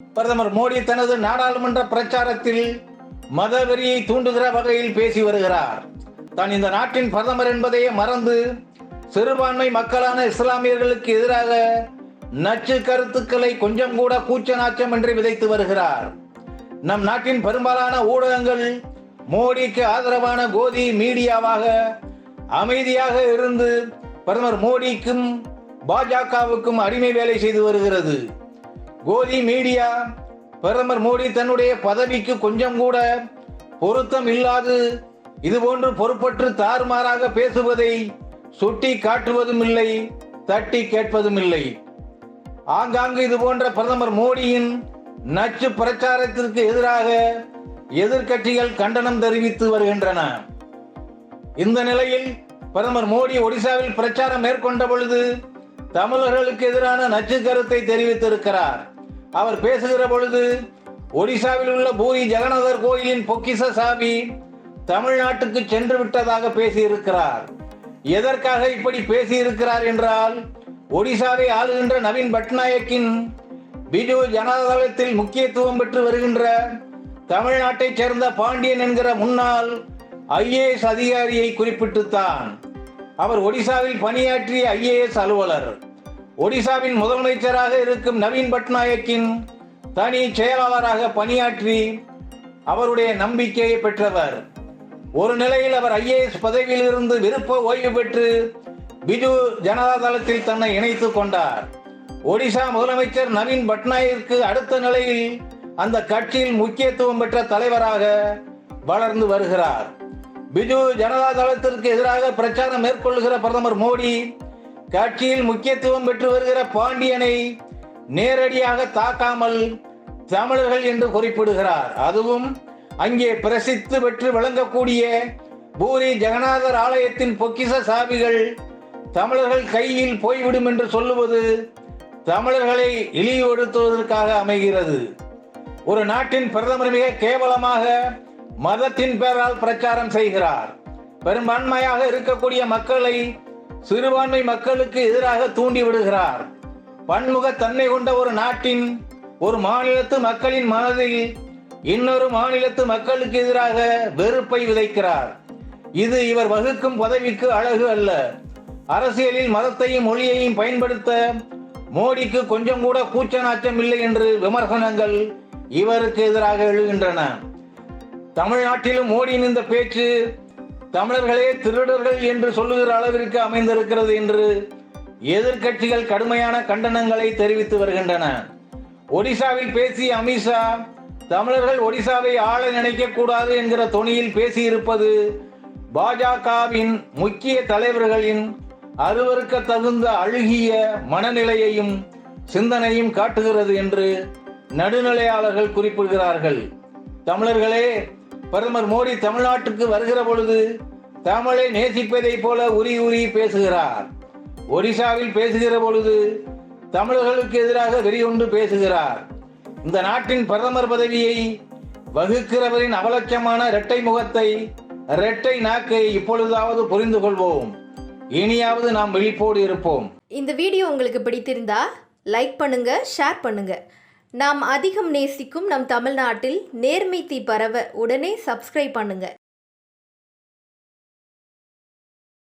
பிரதமர் மோடி தனது நாடாளுமன்ற பிரச்சாரத்தில் மதவெறியை தூண்டுகிற வகையில் பேசி வருகிறார். தான் இந்த நாட்டின் பிரதமர் என்பதையே மறந்து சிறுபான்மை மக்களான இஸ்லாமியர்களுக்கு எதிராக நச்சு கருத்துக்களை கொஞ்சம் கூட கூச்ச நாச்சம் என்று விதைத்து வருகிறார். நம் நாட்டின் பெரும்பாலான ஊடகங்கள் மோடிக்கு ஆதரவான கோதி மீடியாவாக அமைதியாக இருந்து பிரதமர் மோடிக்கும் பாஜகவுக்கும் அடிமை வேலை செய்து வருகிறது. கோதி மீடியா. பிரதமர் மோடி தன்னுடைய பதவிக்கு கொஞ்சம் கூட பொருத்தம் இல்லாது இதுபோன்று பொறுப்பற்று தாறுமாறாக பேசுவதை சுட்டி காட்டுவதும் இல்லை தட்டி கேட்பதும் இல்லை. ஆங்காங்கு இது போன்ற பிரதமர் மோடியின் நச்சு பிரச்சாரத்திற்கு எதிராக எதிர்க்கட்சிகள் கண்டனம் தெரிவித்து வருகின்றன. இந்த நிலையில் பிரதமர் மோடி ஒடிசாவில் பிரச்சாரம் மேற்கொண்ட பொழுது தமிழர்களுக்கு எதிரான நச்சு கருத்தை தெரிவித்திருக்கிறார். அவர் பேசுகிற பொழுது ஒடிசாவில் உள்ள பூரி ஜெகநாதர் கோயிலின் பொக்கிச சாமி தமிழ்நாட்டுக்கு சென்று விட்டதாக பேசியிருக்கிறார். எதற்காக இப்படி பேசியிருக்கிறார் என்றால் ஒடிசாவை ஆளுகின்ற நவீன் பட்நாயக்கின் பிஜு ஜனதாதளத்தில் முக்கியத்துவம் பெற்று வருகின்ற தமிழ்நாட்டைச் சேர்ந்த பாண்டியன் என்கிற முன்னாள் ஐஏஎஸ் அதிகாரியை குறிப்பிட்டுத்தான். அவர் ஒடிசாவில் பணியாற்றிய ஐஏஎஸ் அலுவலர். ஒடிசாவின் முதலமைச்சராக இருக்கும் நவீன் பட்நாயக்கின் தனி செயலாளராக பணியாற்றி அவருடைய நம்பிக்கையை பெற்றவர். ஒரு நிலையில் அவர் ஐஏஎஸ் பதவியில் இருந்து விருப்ப ஓய்வு பெற்று பிஜு ஜனதா தளத்தில் தன்னை இணைத்துக் கொண்டார். ஒடிசா முதலமைச்சர் நவீன் பட்நாயக்கிற்கு அடுத்த நிலையில் அந்த கட்சியில் முக்கியத்துவம் பெற்ற தலைவராக வளர்ந்து வருகிறார். பிஜு ஜனதா தளத்திற்கு எதிராக பிரச்சாரம் மேற்கொள்கிற பிரதமர் மோடி கட்சியில் முக்கியத்துவம் பெற்று வருகிற பாண்டியனை நேரடியாக தாக்காமல் தமிழர்கள் என்று குறிப்பிடுகிறார். அதுவும் அங்கே பிரசித்து பெற்று விளங்கக்கூடிய பூரி ஜெகநாதர் ஆலயத்தின் பொக்கிச சாவிகள் தமிழர்கள் கையில் போய்விடும் என்று சொல்லுவது தமிழர்களை இழிவுபடுத்துவதற்காக அமைகிறது. ஒரு நாட்டின் பிரதமர் மிக கேவலமாக மதத்தின் பெயரால் பிரச்சாரம் செய்கிறார். பெரும்பான்மையாக இருக்கக்கூடிய மக்களை சிறுபான்மை மக்களுக்கு எதிராக தூண்டி விடுகிறார். பன்முக தன்மை கொண்ட ஒரு நாட்டின் ஒரு மாநிலத்து மக்களின் மனதில் இன்னொரு மாநிலத்து மக்களுக்கு எதிராக வெறுப்பை விதைக்கிறார். இது இவர் வகுக்கும் பதவிக்கு அழகு அல்ல. அரசியலில் மதத்தையும் மொழியையும் பயன்படுத்த மோடிக்கு கொஞ்சம் கூட கூச்ச நாச்சம் இல்லை என்று விமர்சனங்கள் இவருக்கு எதிராக எழுகின்றன. தமிழ்நாட்டிலும் மோடியின் இந்த பேச்சு தமிழர்களே திருடர்கள் என்று சொல்லுகிற அளவிற்கு அமைந்திருக்கிறது என்று எதிர்க்கட்சிகள் கடுமையான கண்டனங்களை தெரிவித்து வருகின்றன. ஒடிசாவில் பேசிய அமித்ஷா தமிழர்கள் ஒடிசாவை ஆள நினைக்க கூடாது என்கிற தொனியில் பேசியிருப்பது பாஜகவின் முக்கிய தலைவர்களின் அருவருக்க தகுந்த அழுகிய மனநிலையையும் சிந்தனையும் காட்டுகிறது என்று நடுநிலையாளர்கள் குறிப்பிடுகிறார்கள். தமிழர்களே பிரதமர் மோடி தமிழ்நாட்டுக்கு வருகிற பொழுது தமிழை நேசிப்பதைப் போல உரி உரி பேசுகிறார். ஒடிசாவில் பேசுகிற பொழுது தமிழர்களுக்கு எதிராக வெறியொன்று பேசுகிறார். இந்த நாட்டின் பிரதமர் பதவியை வகுக்கிறவரின் அவலட்சமான இரட்டை முகத்தை இரட்டை நாக்கை இப்பொழுதாவது புரிந்து கொள்வோம். இனியாவது நாம் விழிப்போடு இருப்போம். இந்த வீடியோ உங்களுக்கு பிடித்திருந்தா லைக் பண்ணுங்க ஷேர் பண்ணுங்க. நாம் அதிகம் நேசிக்கும் நம் தமிழ்நாட்டில் நேர்மை தீ பரவ உடனே சப்ஸ்கிரைப் பண்ணுங்க.